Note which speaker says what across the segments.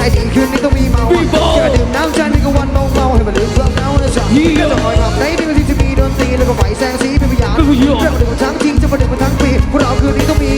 Speaker 1: ให้ถึงคืนนี้ต้องมีเมาแก่ดื่มน้ำจันทร์ก็วันเมาเมาให้มันลืมความเหงานะจ๊ะก็จะคอยขับได้ในวันที่จะมีดนตรีแล้วก็ไฟแสงสีเป็นพยานเรื่องดื่มทั้งทีจะมาดื่มทั้งปีพวกเราคืนนี้ต้องมี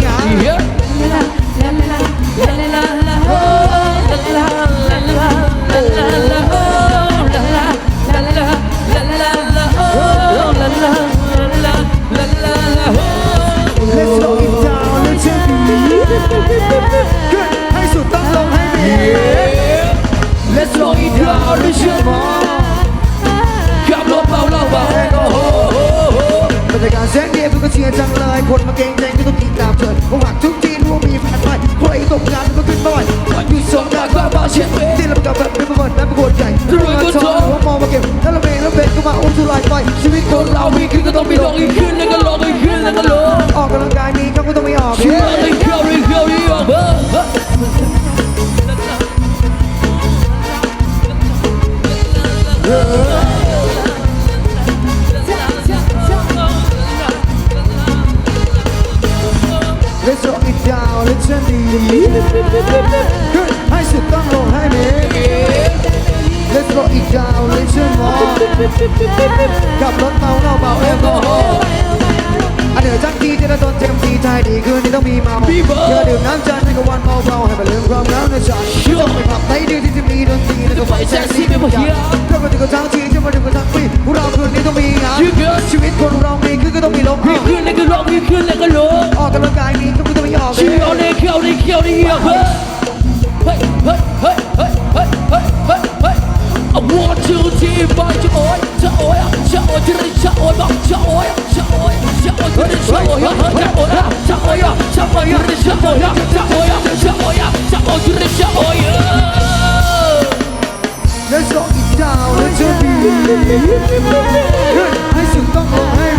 Speaker 1: สิบต้อลงให้
Speaker 2: Let's
Speaker 1: go อีกดาวเลยเชิ
Speaker 2: ญอ
Speaker 1: งกับรถเมาเหาเมาแอลกอฮอล์อันเดียวจังทีจะได้โดนเจมทีใจดีคืนนี้ต้องมีเมาเธอดื่มน้ำจันทร์ในกบวันเบาๆให้มาลืมความเหงาในฉันจะไปผับไหนดีที่จะมีดนตรีในวก็ไฟแจ็คซี่ไม่พอเพื่อนมาถึงกับทั้งทีจะมาถึงกับทั้งปีพวกเราคืนนี้ต้องมีงานชีวิตคนเรามีคือก็ต้องมีลม
Speaker 2: ขึ้นแล้ก็ลงขึ้นแล้ก็ลง Hãy sừng tóc của em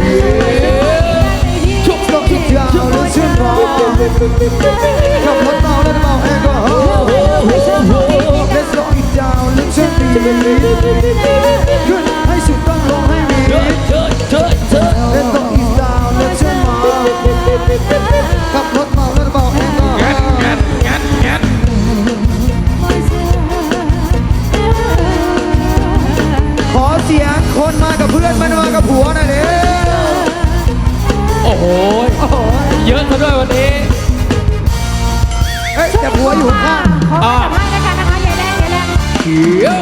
Speaker 2: Chúc tóc chúc chào lên xuyên vò Cầm lót bao lên bao alcohol
Speaker 1: Let's rock it down
Speaker 2: lên xuyên tìm Hãy sừng tóc của em
Speaker 1: Let's rock it down lên xuyên vò Cầm lót bao lên bao เยอะ
Speaker 2: ซะด้วยวันนี้
Speaker 1: เฮ้ยแต่หัวอยู่ข้าง
Speaker 3: ขอให้สัมภด้วยกันนะคะยายแดงยายแดง
Speaker 2: เขียว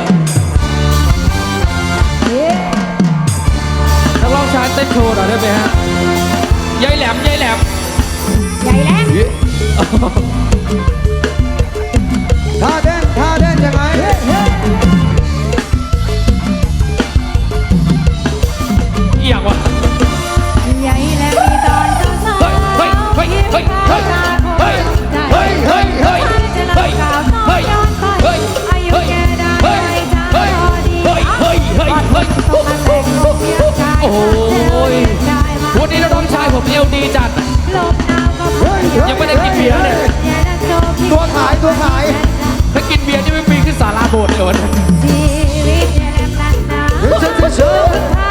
Speaker 2: นักร้องชายเต้นโชว์หน่อยได้ไหมฮะ ยายแหลม ยายแหลม
Speaker 3: ยายแดง
Speaker 1: เผ
Speaker 2: มเอวดีจัด
Speaker 3: ลมหนาวก็
Speaker 1: เฮ้ย
Speaker 2: ยังไม่ได้กินเบียร์เลย
Speaker 3: อย่าดันโซคิด
Speaker 1: ตัวขายตัวขาย
Speaker 2: ถ้ากินเบียร์นี่ไม่ปีนขึ้นศาลาโบสถ์เลยวันนี้
Speaker 3: ชีวิตอย่าแลมนานนา
Speaker 1: เฮ้ยเชิญเชิญเชิญ
Speaker 3: พา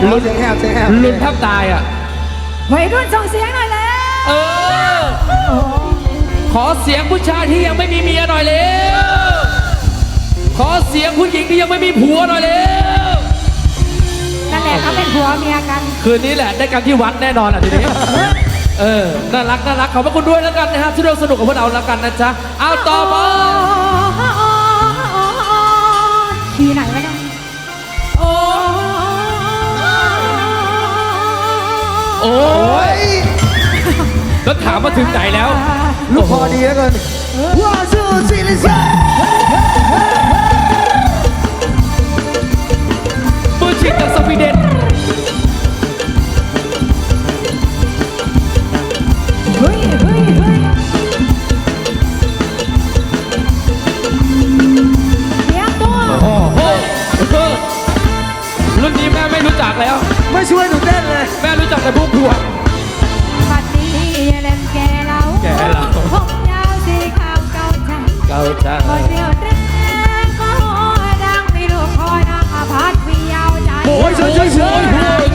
Speaker 3: บพอดี
Speaker 1: เล
Speaker 3: ย
Speaker 1: ลุ้นเสียงแหบเสียงแหบ
Speaker 2: ลุ้นแทบตายอะ
Speaker 3: วัยรุ่นส่งเสียงหน่อยแล้ว
Speaker 2: เออ
Speaker 3: โอ้
Speaker 2: ขอเสียงผู้ชายที่ยังไม่มีเมียหน่อยเร็วขอเสียงผู้หญิงที่ยังไม่มีผัวหน่อยเร็ว
Speaker 3: นั่นแหละเขาเป็นผัวเมียกัน
Speaker 2: คืนนี้แหละได้กันที่วัดแน่นอนอะทีนี้ เออ น่ารักน่ารักขอบพระคุณด้วยแล้วกันนะครับที่ร่วมสนุกกับพวกเราแล้วกันนะจ๊ะ เอาต่อมา แล้วถามว่าถึงไหนแล้ว
Speaker 1: ลูกพอดีแล้วกันว่าชื่อซิลิเซ่
Speaker 2: มือชิงจากสวีเดน
Speaker 3: เฮ้ยเฮ้ยเฮ้
Speaker 2: ยเลี้
Speaker 3: ยตัวโอ้โหรุ่นนี้แม่ไม่รู้จั
Speaker 2: กแล้ว ไม่ช่ว
Speaker 3: ยหนู
Speaker 1: เต้นเล
Speaker 3: ย แม่รู้จักแต่พวกผัว จังเก่าจังเดียวแรกก็ดังไม่รู้คอยนางอาพัดมียาวใจ โอ้ย
Speaker 1: โอ้ยโอ้ย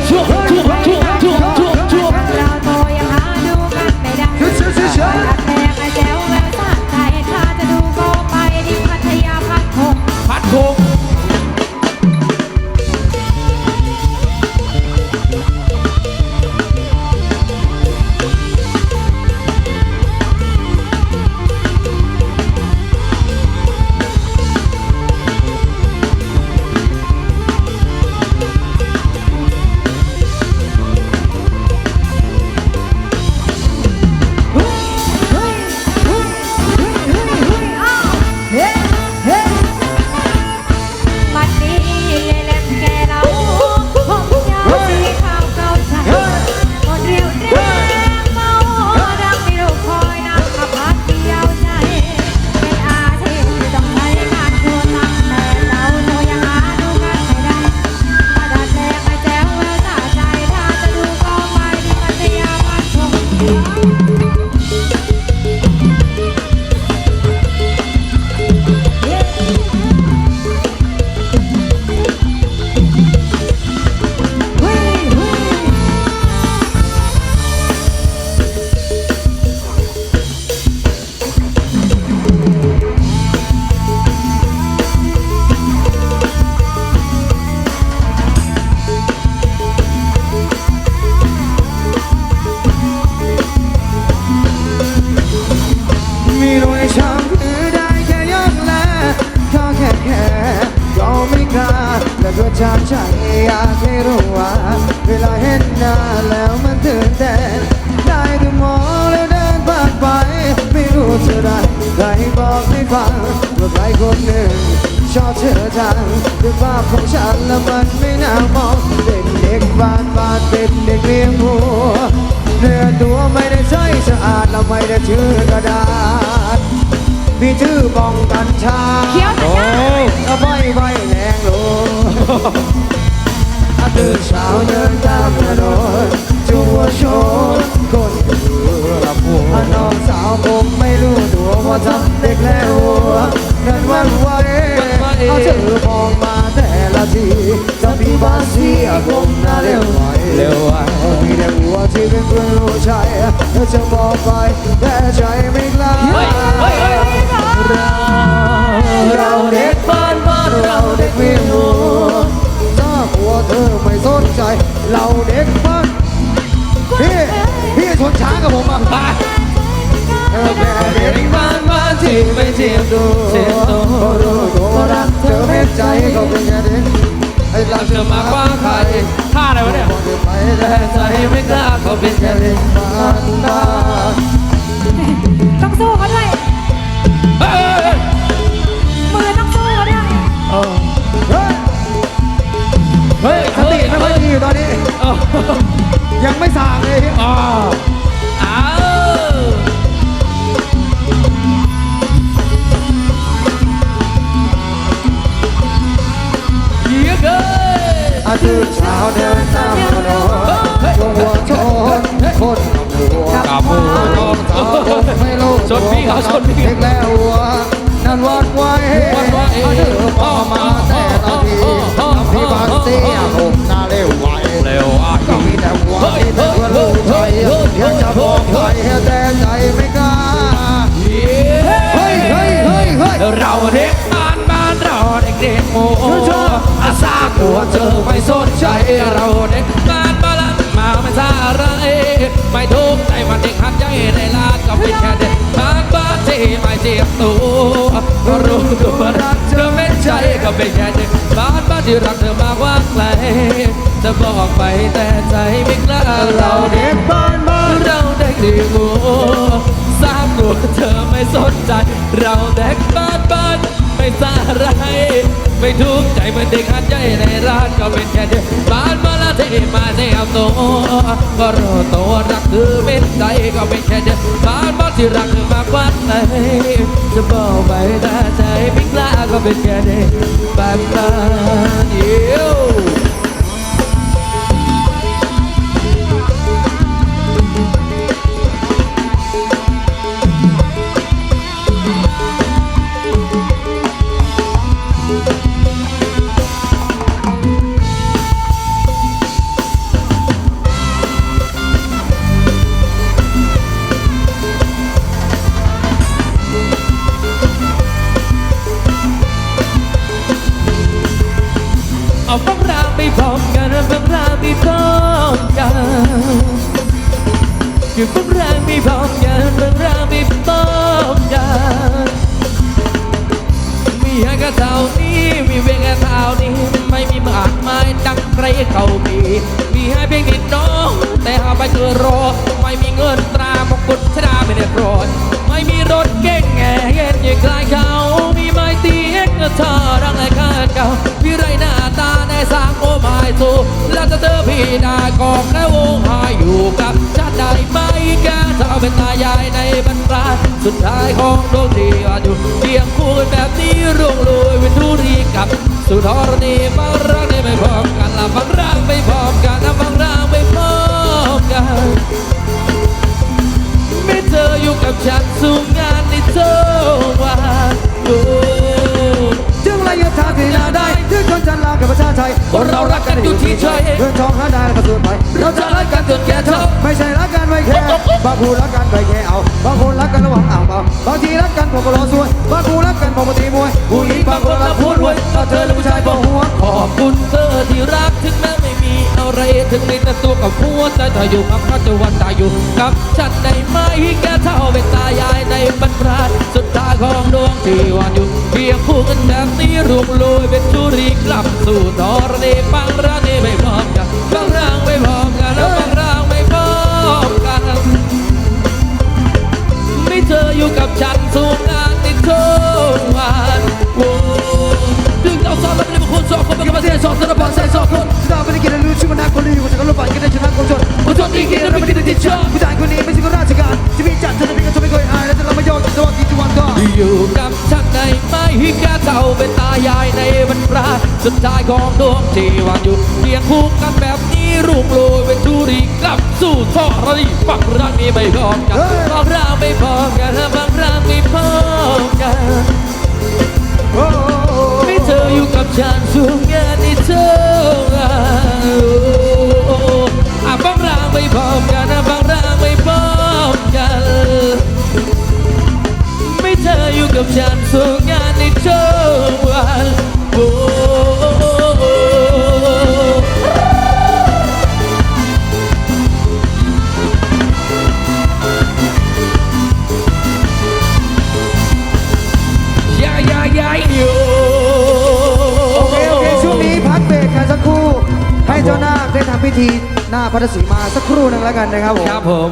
Speaker 1: อบเธอจังด้วยภาพของฉันแล้วมันไม่น่ามองเด็กเด็กบ้านบ้านเป็นเด็กเลี้ยงวัวเนื้อตัวไม่ได้ใช้สะอาดแล้วไม่ได้ชื่อกระดาษมีชื่อบ้องกันชา
Speaker 3: เขียว
Speaker 1: สัญญา เออแม่เด็กบ้านบ้านที่ไม่เจียมดู
Speaker 2: เจ็บตัว
Speaker 1: พอรู้ตัวรักเธอเป็นใจก็เป็นแค่เด็กให้รัก
Speaker 2: เธอมากกว่าใครท่าอะไรวะเนี่ย
Speaker 1: เธอไปแต่
Speaker 2: แต่ใจไม่กล้าเขาเป็นแค่
Speaker 1: แค่เด็กบ้านบ้าน
Speaker 3: ต้องสู้เขาด้วย
Speaker 2: เฮ้ย
Speaker 3: มือต้องสู้เขาด้วย
Speaker 1: เฮ้ย
Speaker 2: เฮ้ย
Speaker 1: สติไม่ค่อยดีอยู่ตอนนี้
Speaker 2: เออ
Speaker 1: ยังไม่สั่งเลย
Speaker 2: อ๋อ
Speaker 1: ตย์เช้าเดินตามถนนชงหัวชนคนหัว
Speaker 2: กับมือ
Speaker 1: น้องสาวผมไม่รู้
Speaker 2: ชนพี่เขาชนพี่
Speaker 1: เด็กแล้วหัวนั่นวัดไว้
Speaker 2: วัดไว้
Speaker 1: เอาเธอพอมาแต่ละทีพี่บางเสียผมน่าเร็วไว
Speaker 2: เร็วอะ
Speaker 1: ก็มีแต่หัวที่เป็นคนรู้ใจเดี๋ยวจะบอกใครแต่ใจไม่กล้าเฮ้ยเฮ้ยเฮ้ยเฮ้ย
Speaker 2: เราเด็ก เราเด็กบ้านบ้านมาไม่ซาอะไรไม่ทุกข์ใจมันเด็กหัดใจในลาก็เป็นแค่เด็กบ้านบ้านที่ไม่เจ็บตัวก็รู้ตัวรักเธอเป็นใจก็เป็นแค่เด็กบ้านบ้านที่รักเธอมากว่าใครจะบอกไปแต่ใจไม่กล้าเรา
Speaker 1: เด็
Speaker 2: ก
Speaker 1: บ้านบ้าน
Speaker 2: เราได้ดีงูทราบตัวเธอไม่สนใจ เราเด็กบ้าน ไม่ทุกข์ใจมันเด็กหัดใจในร้านก็เป็นแค่เด็กบ้านมาละเทมาแนวโตก็รอตัวรักเธอเป็นใจก็เป็นแค่เด็กบ้านบ้านที่รักเธอมากกว่าไหนจะบอกไปแต่ใจพิกลาก็เป็นแค่เด็กบ้านบ้านเดียว คือบางครั้งไม่พร้อมกันบางครั้งไม่พร้อมกันมีแค่เท่านี้มีเพียงแค่เท่านี้ไม่มีมากมายดังใครเขามีมีให้เพียงนิดน้องแต่หาไปเกินรอไม่มีเงินตรามงกุฎชดาไม่ได้โปรดไม่มีรถเก่งแง่เย็นอย่างกลายเขามีไม้ตีเอ็กซ์เธอรังไอ้ข้าเก่าพี่ไรหน้าตาในสางโอ้ไม่สู้แล้วจะเจอพี่ดากอกแล สุดท้ายของดวงที่ว่าอยู่เพียงคู่กันแบบนี้ร่วงโรยเป็นทุรีกับ สุธรณีบางรักได้ไม่พร้อมกันละบางรักไม่พอ ง
Speaker 1: คนจันลากับประชาชัย
Speaker 2: คนเรารักกันอยู่ที่ใจ
Speaker 1: เงินทองหาได้แล้วก็สูญไป
Speaker 2: เราจะรักกันจนแก่เท่า
Speaker 1: ไม่ใช่รักกันไม่แค่บางคนรักกันไม่แค่เอาบางคนรักกันระหว่างอ่างเปล่าบางทีรักกันผมก็รอสวยบางคนรักกันผมก็ตีมวยผู้หญิงบางคนรักพูดรวยถ้าเธอและผู้ชายบอกหัว
Speaker 2: ขอบคุณเธอที่รักถึงแม้ไม่มีอะไรถึงมีแต่ตัวกับหัวใจเธออยู่กับพระเจ้าวันตายอยู่กับฉันได้ไหมแกเท่าเป็นตายายในบรรดาสุดท้าของดวงที่วันอยู่เพียงคู่กันแบบนี้รวมโรยเป็นชุรีกลับสู่ทรณีบางร่างนี่ไม่พร้อมกันบางร่างไม่พร้อมกันแล้วบางร่างไม่พร้อมกันไม่เธออยู่กับฉันสู้งานในทุกวันโอ้ดึงเอาสองแล้วไม่ได้เป็นคนสองคนเป็นกรรมเสียสองสารพัดใส่สองคน
Speaker 1: สาไม่ได้กินแล้วรู้ชื่อมันนักคนนี้อยู่ฉันก็รู้ฝันกันได้ชนะคนจน
Speaker 2: คนจนที่กินเราไม่ได้ติดเชื้อ
Speaker 1: ผู้ชายคนนี้ไม่ใช่คนราชการชีวิตจัดเธอไม่ก็จะไม่เคยหายและจะเราไม่ยอมจะว่ากี่วันก็
Speaker 2: อยู่กับฉันในไม่แกเท่าเป็นตายายในบรรดาสุดท้ายของดวงที่วางอยู่เพียงคู่กันแบบนี้รุ่งโรยเป็นธุรีกลับสู่ท่อระดีฝักรักนี้ไม่ยอมกัน
Speaker 1: ครู่ให้เจ้านาคได้ทำพิธีหน้าพระศรีมาสักครู่หนึ่งแล้วกันนะครับผม
Speaker 2: ครับผม